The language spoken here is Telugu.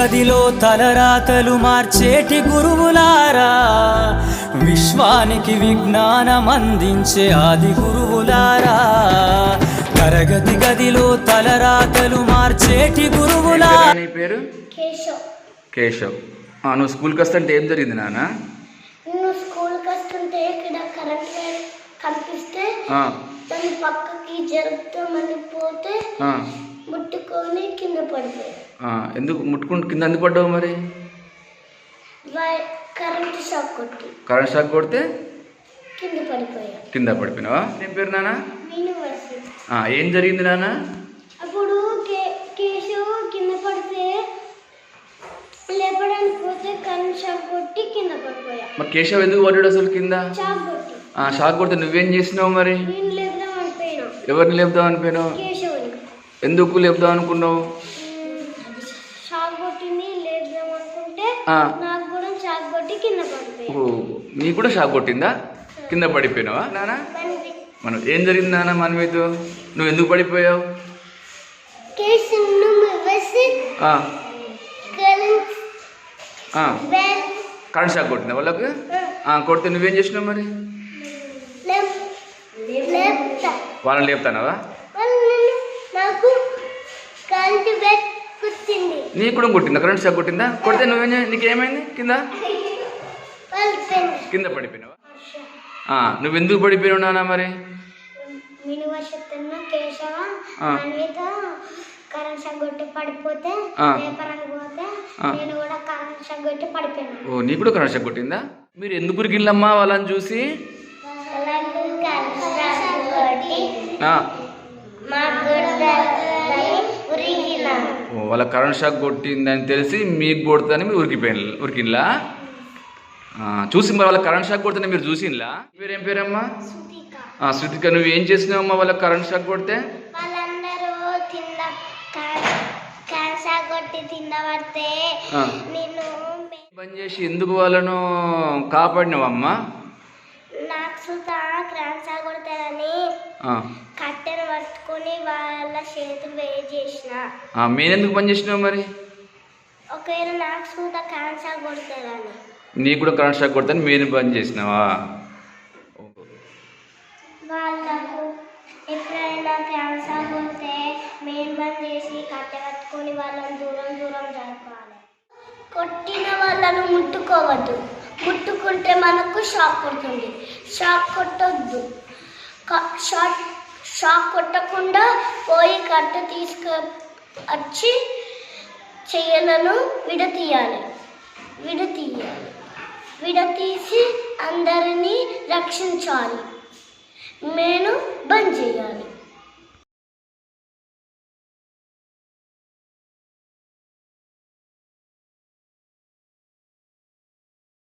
గదిలో తలరాతలు మార్చేటి గురువులారా విశ్వానికి విజ్ఞానం అందించే ఆది గురువులారా. తరగతి గదిలో తలరాతలు మార్చేటి గురువులారా. నీ పేరు? కేశవ్. ఆ, నువ్వు స్కూల్కి వస్తుంటే ఏం జరిగింది నాన్న నువ్వు స్కూల్కి వస్తుంటే ఇక్కడ కరెంట్ వైర్ కనిపిస్తే ఆ, పక్కకి జరుపుతూ మళ్ళీ పోతే ఆ, ముట్టుకొని కింద పడిపోయాడు ఎందుకు ముట్టుకుంటూ కింద ఎందుకు పడ్డావు మరి కరెంట్ షాక్ కొట్టి. కరెంట్ షాక్ కొడితే? కింద పడిపోయా. కింద పడిపోయినావా? ఏం పేరు ఆ, ఏం జరిగింది నాన్న? అప్పుడు కింద పడితే లేపడానికి పోతే కరెంట్ షాక్ కొట్టి కింద పడిపోయా. మరి కేశవ్ ఎందుకు పడ్డాడు అసలు కింద? షాక్ కొట్టి. ఆ, షాక్ కొడితే నువ్వేం చేసినావు మరి? నేను ఎవరిని లేపుదాం అనిపోయినావు ఎందుకు లేపుదాం అనుకున్నావు నాకు కూడా షాక్ కొట్టి కింద పడిపోయా ఓ నీకు కూడా షాక్ కొట్టిందా? కింద పడిపోయినావా నాన్న బండి మనం ఏం జరిగింది నాన్న మన మీద నువ్వు ఎందుకు పడిపోయావు? కరెంట్ షాక్ కొట్టిందా వాళ్ళకు? కొడితే నువ్వేం చేసినావు మరి? వాళ్ళని లేపుతానవా? నాకు కరెంట్ నీకు కూడా కొట్టిందా? కరెంట్ షాక్ కొట్టిందా? కొడితే నువ్వేం చే- నీకు ఏమైంది కింద? కింద పడిపోయినావా? నువ్వు ఎందుకు పడిపోయినావు మరి. నేను పడిపోయాను. ఓ నీకు కూడా కరెంట్ షాక్ కొట్టిందా? మీరు ఎందుకు ఉరికిల్లమ్మా వాళ్ళని చూసి? మాకు వాళ్ళ కరెంట్ షాక్ కొట్టిందని తెలిసి మీకు కొడుతుందని మీరు ఉరికిపోయిన ఉరికిన్లా ఆ, చూసి మరి వాళ్ళ కరెంట్ షాక్ కొడుతుందని మీరు చూసిన్లా పేరేం పేరమ్మా? శృతిక. నువ్వు ఏం చేసినావమ్మా వాళ్ళ కరెంట్ షాక్ కొడితే? పని చేసి ఎందుకు వాళ్ళను కాపాడినావమ్మా? నాకు కట్టెను పట్టుకొని వాళ్ళ చేతులు వేడి చేసిన. ఆ, మేనెందుకు పని చేసినావు మరి? ఒకవేళ నాకు సుత క్యాన్సర్ కొడతారని. నీకు కూడా కరెంట్ షాక్ కొడతాను నేను పని చేసినావా? వాళ్ళకు ఎప్పుడైనా క్యాన్సర్ కొడితే మెయిన్ బంద్ చేసి కట్టె పట్టుకొని వాళ్ళని దూరం దూరం జరపాలి. కొట్టిన వాళ్ళను ముట్టుకోవద్దు. ముట్టుకుంటే మనకు షాక్ కొడుతుంది. షాక్ కొట్టొద్దు. షాక్ షాక్ కొట్టకుండా పోయి కట్ట తీసుకు వచ్చి చేయలను విడతీయాలి. విడతీయాలి. విడతీసి అందరినీ రక్షించాలి. నేను బంద్ చేయాలి.